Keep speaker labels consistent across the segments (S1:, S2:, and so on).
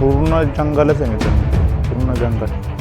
S1: पूर्ण जंगलच आहे मित्रांनो. पूर्ण जंगल.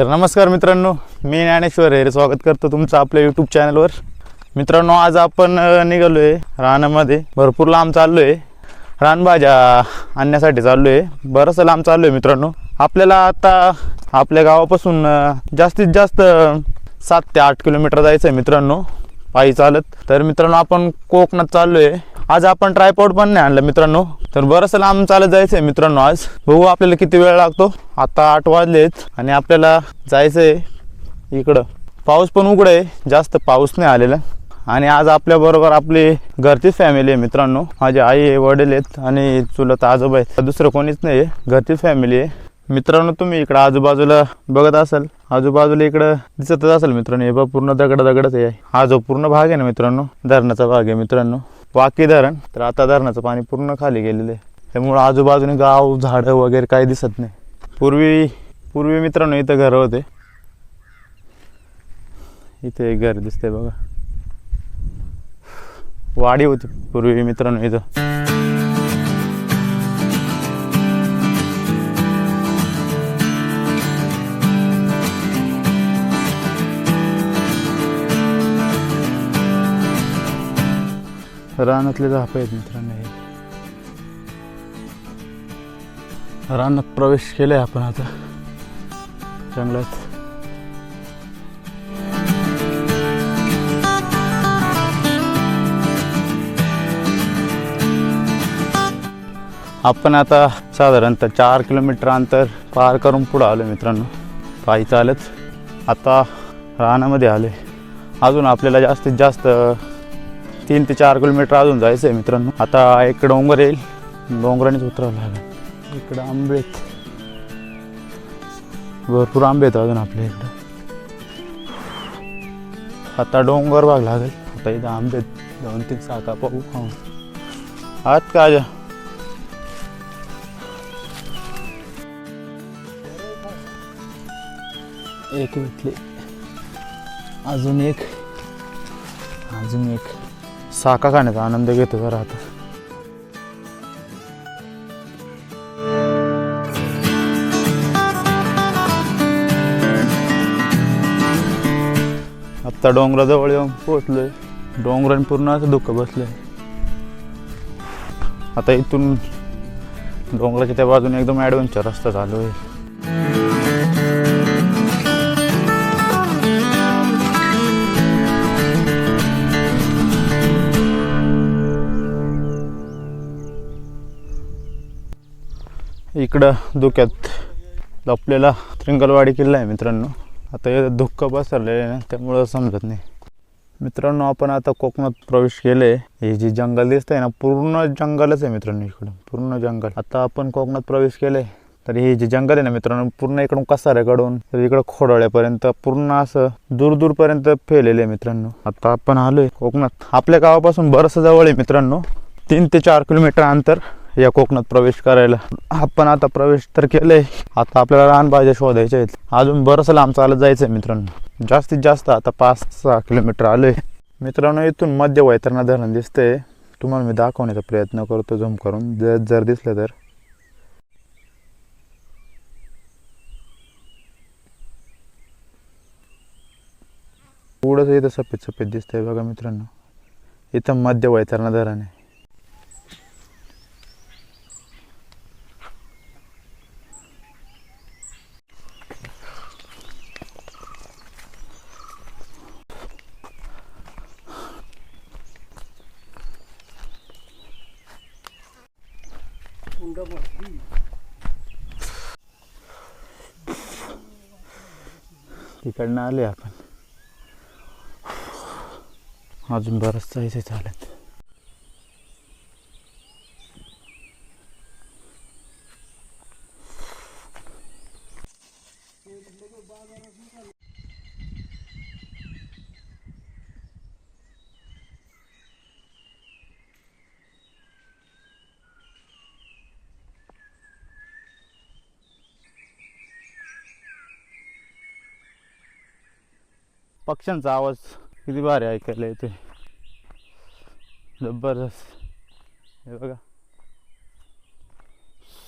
S1: तर नमस्कार मित्रांनो मी ज्ञानेश्वर हेरे स्वागत करतो तुमचं आपल्या यूट्यूब चॅनलवर मित्रांनो आज आपण निघालो निघालोय रानामध्ये. भरपूर लांब चाललोय. रानभाज्या आणण्यासाठी चाललोय. बरंच लांब चाललोय मित्रांनो. आपल्याला आता आपल्या गावापासून जास्तीत जास्त सात ते आठ किलोमीटर जायचं आहे मित्रांनो. पायी चालत. तर मित्रांनो आपण कोकणात चाललोय. आज आपण ट्रायपॉड पण नाही आणलं मित्रांनो. तर बरंच लांब चालत जायचं आहे मित्रांनो आज. बघू आपल्याला किती वेळ लागतो. आता आठ वाजलेत आणि आपल्याला जायचंय इकडं. पाऊस पण उघड आहे जास्त पाऊस नाही आलेला. आणि आज आपल्या बरोबर आपली घरचीच फॅमिली आहे मित्रांनो. माझी आई आहे वडील आहेत आणि चुलत आजोबा आहेत. दुसरं कोणीच नाही आहे घरचीच फॅमिली आहे. मित्रांनो तुम्ही इकडं आजूबाजूला बघत असाल. आजूबाजूला इकडं दिसतच असेल मित्रांनो. हे बघ पूर्ण दगड दगडच आहे. हा जो पूर्ण भाग आहे ना मित्रांनो धरणाचा भाग आहे मित्रांनो. वाकी धरण. तर आता धरणाचं पाणी पूर्ण खाली गेलेलं आहे. त्यामुळं आजूबाजूने गाव झाडं वगैरे काही दिसत नाही. पूर्वी पूर्वी मित्रांनो इथं घर होते. इथे एक घर दिसते बघा. वाडी होती पूर्वी मित्रांनो इथं. रानातले झाप आहेत मित्रांनो. रानात प्रवेश केलाय आपण आता. जंगलात. आपण आता साधारणतः चार किलोमीटर अंतर पार करून पुढं आलो मित्रांनो. पायी चालत आता रानामध्ये आले अजून आपल्याला जास्तीत जास्त तीन ते चार किलोमीटर अजून जायचं आहे मित्रांनो. आता एक डोंगर येईल. डोंगरानेच उतरावं लागेल. इकडं आंबे आहेत भरपूर आंबे आहेत अजून आपल्या इकडं. आता डोंगर भाग लागेल. आता इथं आंबे आहेत. दोन तीन साखा पाहू. खाऊ आत का आजा? एक भेटले अजून एक. अजून एक. साका खाण्याचा आनंद घेतो जरा आता. आत्ता डोंगराजवळ येऊन पोहोचलोय. डोंगराने पूर्ण असं दुःख बसलंय. आता इथून डोंगराच्या त्या बाजूने एकदम ॲडव्हेंचर रस्ता चालू आहे. इकडं धुक्यात लपलेला त्रिंगलवाडी किल्ला आहे मित्रांनो. आता हे धुक्क पसरलेलं ना त्यामुळं समजत नाही. मित्रांनो आपण आता कोकणात प्रवेश केले. हे जे जंगल दिसतंय ना पूर्ण जंगलच आहे मित्रांनो इकडं. पूर्ण जंगल. आता आपण कोकणात प्रवेश केले. तर हे जे जंगल आहे ना मित्रांनो पूर्ण इकडून कसाऱ्याकडून तर इकडं खोडाळ्यापर्यंत पूर्ण असं दूर दूरपर्यंत फैलेले आहे मित्रांनो. आता आपण आलोय कोकणात. आपल्या गावापासून बरंच जवळ आहे मित्रांनो. तीन ते चार किलोमीटर अंतर. या कोकणात प्रवेश करायला. आपण आता प्रवेश तर केलंय. आता आपल्याला रानभाज्या शोधायच्या आहेत. अजून बरंच लांब चालत जायचं आहे मित्रांनो. जास्तीत जास्त आता पाच सहा किलोमीटर आलोय. मित्रांनो इथून मध्य वैतरणा धरण दिसतंय. तुम्हाला मी दाखवण्याचा प्रयत्न करतो झूम करून. जर जर दिसलं तर. पुढंच इथं सफेद सफेद दिसतंय बघा मित्रांनो. इथं मध्य वैतरणा धरण आहे. तिकडनं आले आपण. अजून बरंच जायचं चालत. पक्ष्यांचा आवाज किती भारी ऐकायला येते जबरदस्त. हे बघा.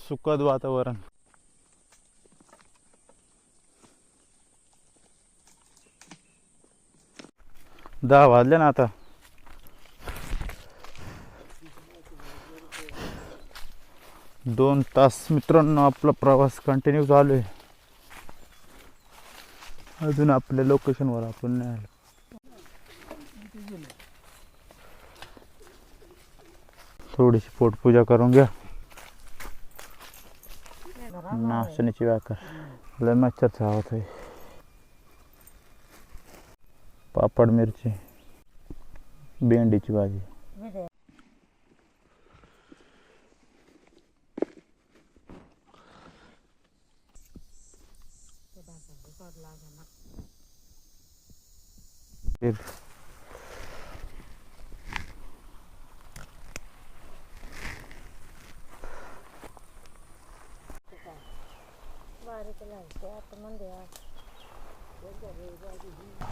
S1: सुखद वातावरण. दहा वाजले ना आता. दोन तास मित्रांनो आपला प्रवास कंटिन्यू चालू आहे. अजून आपल्या लोकेशनवर आपण नाही आलो. थोडीशी पोटपूजा करून घ्या. नाचण्याची व्याकर. लय मच्छरचा आवाज़ आहे. पापड, मिरची, भेंडीची भाजी. ते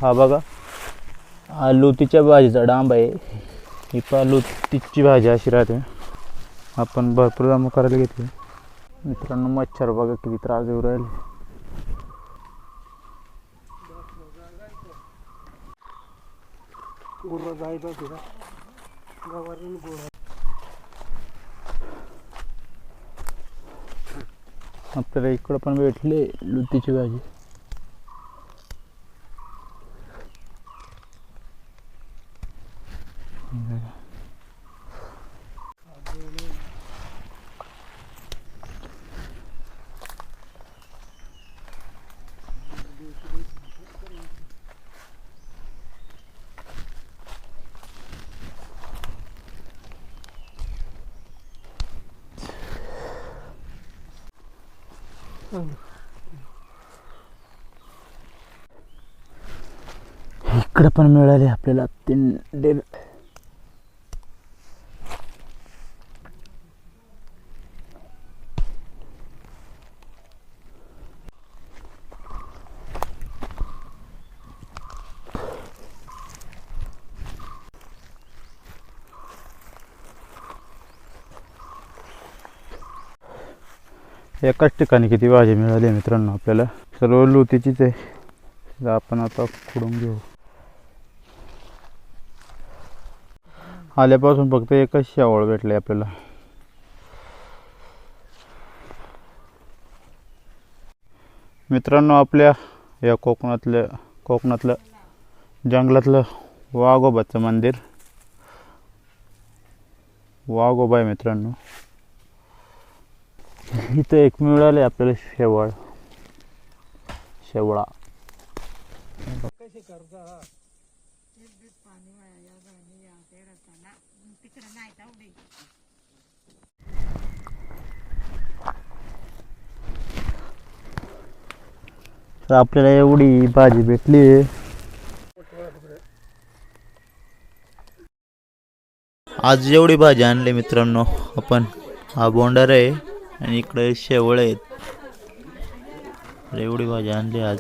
S1: हा बघा. हा लुतीच्या भाजीचा डांब आहे. ही पा लुतीची भाजी अशी राहते. आपण भरपूर जमा करायला घेतली. मित्रांनो मच्छर बघा किती त्रास देऊ राहिले.
S2: गुर्र जायचा तिला गवारी गोळा
S1: आपल्याला इकडं पण भेटले लुतीची भाजी. इकडं पण मिळाले आपल्याला तीन डेल एकाच ठिकाणी किती भाजी मिळाली मित्रांनो आपल्याला? सर्व लोतीचीच आहे. आपण आता खुडून घेऊ. आल्यापासून फक्त एकच शेवळ भेटले आपल्याला. मित्रांनो आपल्या या कोकणातल्या कोकणातलं जंगलातलं वाघोबाचं मंदिर. वाघोबा आहे मित्रांनो. इथं एक मिळाले आपल्याला शेवळ. शेवळा. तर आपल्याला एवढी भाजी भेटली. आज एवढी भाजी आणली मित्रांनो आपण. हा बोंडार आहे आणि इकडे शेवळे आहेत. एवढी भाजी आणली आज.